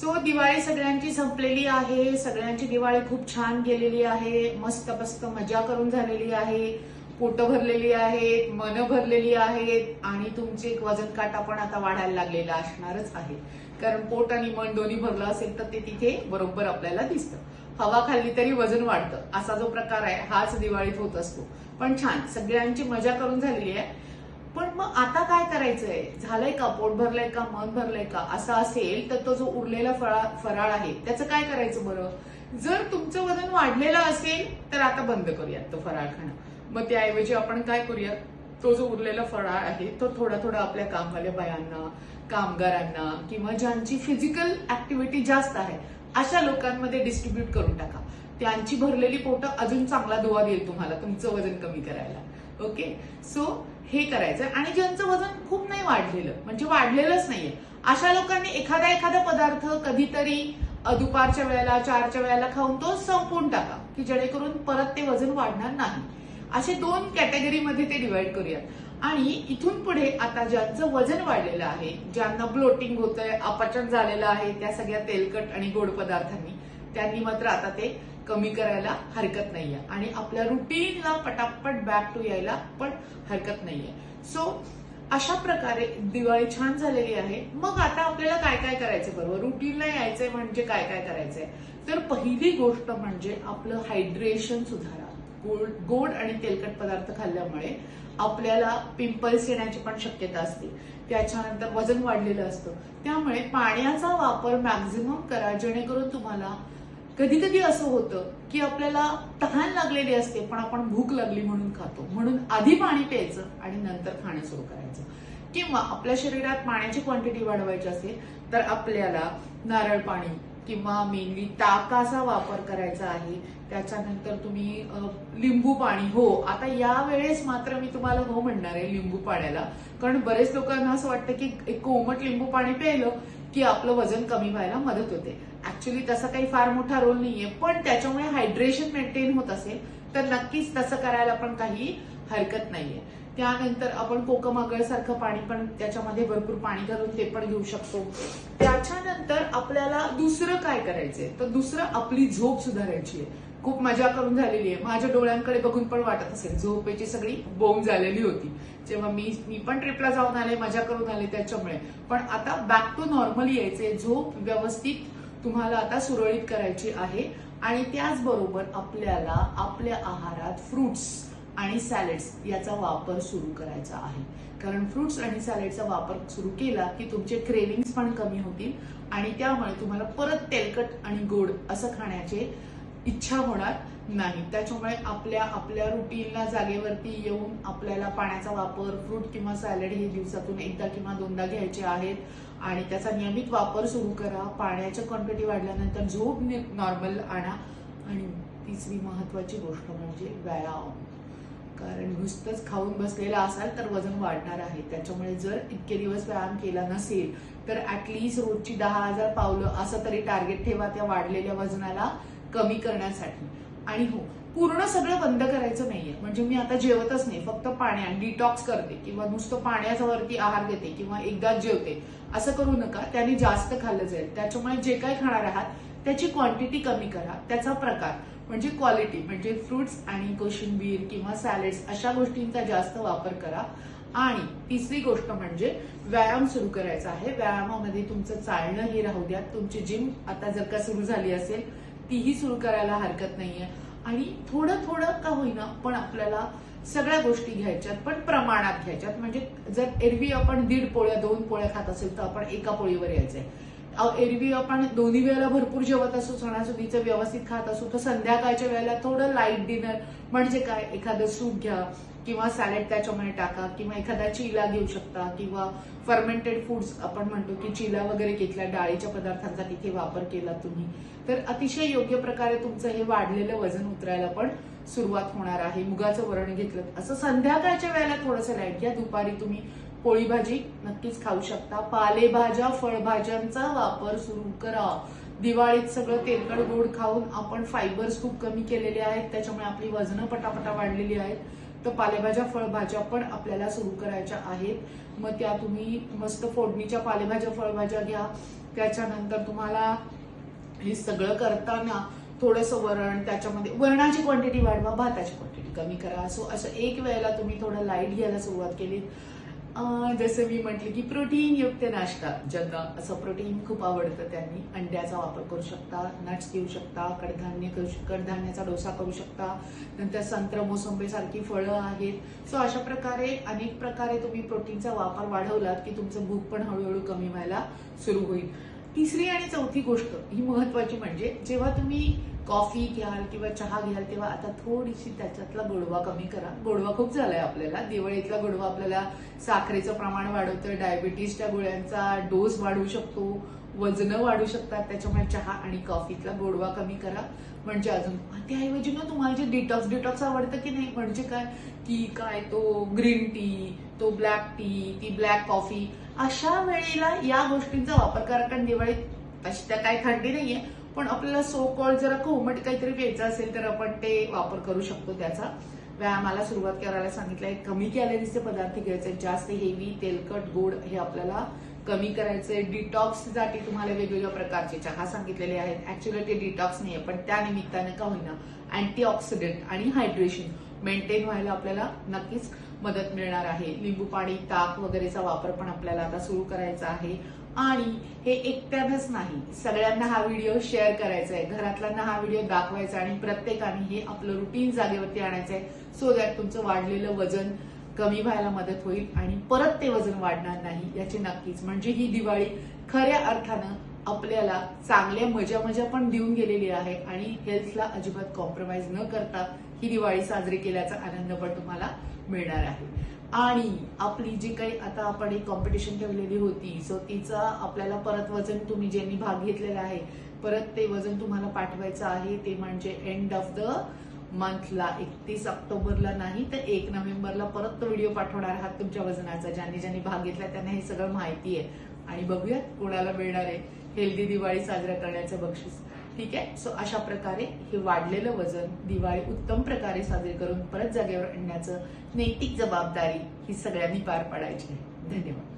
So Diwali सगळ्यांची संपलेली आहे. सगळ्यांची दिवाळी खूप छान गेलेली आहे. मस्त मस्त मजा करून झालेली आहे. पोटं भरलेली आहेत मन भरलेली आहेत आणि तुमचे एक वजन काटा पण आता वाढायला लागलेला असणारच आहे. कारण पोट आणि मन दोन्ही भरलं असेल तर ते तिथे बरोबर आपल्याला दिसतं. हवा खाल्ली तरी वजन वाढतं. असा जो प्रकार आहे हाच दिवाळीत होत असतो. पण छान सगळ्यांची मजा करून झालेली आहे. पण मग आता काय करायचंय? झालंय का? पोट भरलंय का? मन भरलंय का? असं असेल तर तो जो उरलेला फळा फराळ आहे त्याचं काय करायचं बरं? जर तुमचं वजन वाढलेलं असेल तर आता बंद करूयात तो फराळ खाणं. मग त्याऐवजी आपण काय करूयात? तो जो उरलेला फराळ आहे तो थोडा थोडा आपल्या कामवाल्या बायांना कामगारांना किंवा ज्यांची फिजिकल ऍक्टिव्हिटी जास्त आहे अशा लोकांमध्ये डिस्ट्रीब्यूट करून टाका. त्यांची भरलेली पोटं अजून चांगला दुवा देईल तुम्हाला तुमचं वजन कमी करायला. ओके सो हे करायचं. आणि ज्यांचं वजन खूप नाही वाढलेलं म्हणजे वाढलेलंच नाहीये. अशा लोकांनी एखादा एखादा पदार्थ कधीतरी दुपारच्या वेळेला चारच्या वेळेला खाऊन तो संपवून टाका की जेणेकरून परत ते वजन वाढणार नाही. असे दोन कॅटेगरीमध्ये ते डिवाइड करूयात आणि इथून पुढे आता ज्यांचं वजन वाढलेलं आहे ज्यांना ब्लोटिंग होतंय अपचन झालेलं आहे त्या सगळ्या तेलकट आणि गोड पदार्थांनी त्यांनी मात्र आता ते कमी करायला हरकत नाहीये. आणि आपल्या रुटीनला पटापट बॅक टू यायला पण हरकत नाहीये. सो अशा प्रकारे दिवाळी छान झालेली आहे. मग आता आपल्याला काय काय करायचं बरोबर रुटीनला यायचंय म्हणजे काय काय करायचंय? तर पहिली गोष्ट म्हणजे आपलं हायड्रेशन सुधारा. गोड गोड आणि तेलकट पदार्थ खाल्ल्यामुळे आपल्याला पिंपल्स येण्याची पण शक्यता असते. त्याच्यानंतर वजन वाढलेलं असतं. त्यामुळे पाण्याचा वापर मॅक्झिमम करा जेणेकरून तुम्हाला कधीतरी असं होतं की आपल्याला तहान लागलेली असते पण आपण भूक लागली म्हणून खातो. म्हणून आधी पाणी प्यायचं आणि नंतर खाणं सुरू करायचं. किंवा आपल्या शरीरात पाण्याची क्वांटिटी वाढवायची असेल तर आपल्याला नारळ पाणी किंवा मेनली ताकाचा वापर करायचा आहे. त्याच्यानंतर तुम्ही लिंबू पाणी. हो आता या वेळेस मात्र मी तुम्हाला हो म्हणणार आहे लिंबू पाण्याला. कारण बरेच लोकांना असं वाटतं की एक कोमट लिंबू पाणी प्यायलं की आपलं वजन कमी व्हायला मदत होते. ऍक्च्युली तसा काही फार मोठा रोल नाहीये. पण त्याच्यामुळे हायड्रेशन मेंटेन होत असेल तर नक्कीच तसं करायला पण काही हरकत नाहीये. त्यानंतर आपण कोकमागळ सारखं पाणी पण त्याच्यामध्ये भरपूर पाणी घालून ते पण घेऊ शकतो. त्याच्यानंतर आपल्याला दुसरं काय करायचंय? तर दुसरं आपली झोप सुधारायची आहे. खूप मजा करून झालेली आहे. माझ्या डोळ्यांकडे बघून पण वाटत असेल झोपेची सगळी बोंब झालेली होती. जेव्हा मी मी पण ट्रिपला जाऊन आले मजा करून आले त्याच्यामुळे. पण आता बॅक टू नॉर्मल यायचे झोप व्यवस्थित तुम्हाला आता सुरळीत करायची आहे. आणि त्याचबरोबर आपल्याला आपल्या आहारात फ्रुट्स आणि सॅलेड्स याचा वापर सुरू करायचा आहे. कारण फ्रुट्स आणि सॅलेडचा वापर सुरू केला की तुमचे क्रेविंग्स पण कमी होतील आणि त्यामुळे तुम्हाला परत तेलकट आणि गोड असं खाण्याचे इच्छा होणार नाही. त्याच्यामुळे आपल्या आपल्या रुटीनला जागेवरती येऊन आपल्याला पाण्याचा वापर फ्रूट किंवा सॅलड हे दिवसातून एकदा किंवा दोनदा घ्यायचे आहेत. आणि त्याचा नियमित वापर सुरू करा. पाण्याच्या क्वांटिटी वाढल्यानंतर झोप नॉर्मल आणा. आणि तिसरी महत्वाची गोष्ट म्हणजे व्यायाम. कारण नुसतंच खाऊन बसलेला असाल तर वजन वाढणार आहे. त्याच्यामुळे जर इतके दिवस व्यायाम केला नसेल तर ऍटलिस्ट रोजची दहा हजार पावलं असं तरी टार्गेट ठेवा त्या वाढलेल्या वजनाला कमी करण्यासाठी. आणि हो पूर्ण सगळं बंद करायचं नाहीये. म्हणजे मी आता जेवतच नाही. फक्त पाण्यात डिटॉक्स करते किंवा नुसतं पाण्याचा वरती आहार देते किंवा एकदाच जेवते. असं करू नका. त्याने जास्त खाल्लं जाईल. त्याच्यामुळे जे काही खाणार आहात त्याची क्वांटिटी कमी करा. त्याचा प्रकार म्हणजे क्वालिटी म्हणजे फ्रुट्स आणि कोशिंबीर किंवा सॅलेड्स अशा गोष्टींचा जास्त वापर करा. आणि तिसरी गोष्ट म्हणजे व्यायाम सुरू करायचा आहे. व्यायामामध्ये तुमचं चालणं हे राहू द्या. तुमची जिम आता जर का सुरू झाली असेल तीही सुरू करायला हरकत नाहीये. आणि थोडं थोडं का होईना पण आपल्याला सगळ्या गोष्टी घ्यायच्यात पण प्रमाणात घ्यायच्यात. म्हणजे जर एरवी आपण दीड पोळ्या दोन पोळ्या खात असेल तर आपण एका पोळीवर यायचंय. एरवी आपण दोन्ही वेळेला भरपूर जेवत असू सणासुदीचं व्यवस्थित खात असू तर संध्याकाळच्या वेळेला थोडं लाइट डिनर म्हणजे काय? एखादं सूप घ्या किंवा सॅलेड त्याच्यामध्ये टाका किंवा एखादा चिला घेऊ शकता किंवा फर्मेंटेड फूड्स आपण म्हणतो की चिला वगैरे घेतला डाळीच्या पदार्थांचा तिथे वापर केला तुम्ही. तर अतिशय योग्य प्रकारे तुमचं हे वाढलेलं वजन उतरायला पण सुरुवात होणार आहे. मुगाचं वरण घेतलं असं संध्याकाळच्या वेळेला थोडंसं लाइट घ्या. दुपारी तुम्ही पोळी भाजी नक्कीच खाऊ शकता. पालेभाज्या फळभाज्यांचा वापर सुरू करा. दिवाळीत सगळं तेलकट गोड खाऊन आपण फायबर्स खूप कमी केलेले आहेत त्याच्यामुळे आपली वजनं पटापटा वाढलेली आहेत. तर पालेभाज्या फळभाज्या पण आपल्याला सुरू करायच्या आहेत. मग त्या तुम्ही मस्त फोडणीच्या पालेभाज्या फळभाज्या घ्या. त्याच्यानंतर तुम्हाला हे सगळं करताना थोडंसं वरण त्याच्यामध्ये वरणाची क्वांटिटी वाढवा भाताची क्वांटिटी कमी करा. सो असं एक वेळेला तुम्ही थोडं लाइट घ्यायला सुरुवात केली जसं मी म्हटले की प्रोटीन युक्त नाश्ता ज्यांना असं प्रोटीन खूप आवडतं त्यांनी. अंड्याचा वापर करू शकता नट्स घेऊ शकता कडधान्य करू कडधान्याचा डोसा करू शकता. नंतर संत्र मोसंबी सारखी फळं आहेत. सो अशा प्रकारे अनेक प्रकारे तुम्ही प्रोटीनचा वापर वाढवलात की तुमचं भूक पण हळूहळू कमी व्हायला सुरू होईल. तिसरी आणि चौथी गोष्ट ही महत्वाची म्हणजे जेव्हा तुम्ही कॉफी घ्याल किंवा चहा घ्याल तेव्हा आता थोडीशी त्याच्यातला गोडवा कमी करा. गोडवा खूप झालाय आपल्याला. दिवाळीतला गोडवा आपल्याला साखरेचं प्रमाण वाढवतं डायबिटीसच्या गोळ्यांचा डोस वाढू शकतो वजनं वाढू शकतात त्याच्यामुळे चहा आणि कॉफीतला गोडवा कमी करा. म्हणजे अजून त्याऐवजी ना तुम्हाला जे डिटॉक्स डिटॉक्स आवडतं की नाही? म्हणजे काय? की काय तो ग्रीन टी तो ब्लॅक टी ती ब्लॅक कॉफी अशा वेळेला या गोष्टींचा वापर करा कारण दिवाळीत तशी त्या काही थंडी नाहीये. पण आपल्याला सो कॉल जरा कोमट काहीतरी प्यायचं असेल तर आपण ते वापर करू शकतो त्याचा. व्यायामाला सुरुवात करायला सांगितलंय कमी कॅलरीजचे पदार्थ घ्यायचे जास्त हेवी तेलकट गोड हे आपल्याला कमी करायचंय. डिटॉक्ससाठी तुम्हाला वेगवेगळ्या प्रकारचे चहा सांगितलेले आहेत. ऍक्च्युअली ते डिटॉक्स नाहीये पण त्या निमित्ताने का होईना अँटीऑक्सिडंट आणि हायड्रेशन मेंटेन व्हायला आपल्याला नक्कीच मदत मिळणार आहे. लिंबू पाणी ताक वगैरेचा वापर पण आपल्याला आता सुरू करायचा आहे. आणि हे एकट्यानंच नाही सगळ्यांना हा व्हिडिओ शेअर करायचा आहे. घरातल्यांना हा व्हिडिओ दाखवायचा आणि प्रत्येकाने हे आपलं रुटीन जागेवरती आणायचं आहे. सो दॅट तुमचं वाढलेलं वजन कमी व्हायला मदत होईल आणि परत ते वजन वाढणार नाही याची नक्कीच. म्हणजे ही दिवाळी खऱ्या अर्थानं आपल्याला चांगल्या मजा मजा पण देऊन गेलेली आहे आणि हेल्थला अजिबात कॉम्प्रोमाइज न करता ही दिवाळी साजरी केल्याचा आनंद पण तुम्हाला मिळणार आहे. आणि आपली जी काही आता आपण एक कॉम्पिटिशन ठेवलेली होती सो तिचा आपल्याला परत वजन तुम्ही ज्यांनी भाग घेतलेला आहे परत ते वजन तुम्हाला पाठवायचं आहे ते म्हणजे एंड ऑफ द मंथला एकतीस ऑक्टोबरला नाही तर एक नोव्हेंबरला परत तो व्हिडिओ पाठवणार आहात तुमच्या वजनाचा. ज्यांनी ज्यांनी भाग घेतला त्यांना हे सगळं माहिती आहे. आणि बघूयात कोणाला मिळणार आहे. हेल्दी दिवाळी साजरा करण्याचं बक्षीस. ठीक आहे? सो अशा प्रकारे हे वाढलेलं वजन दिवाळी उत्तम प्रकारे साजरी करून परत जागेवर आणण्याचं नैतिक जबाबदारी ही सगळ्यांनी पार पाडायची आहे. धन्यवाद.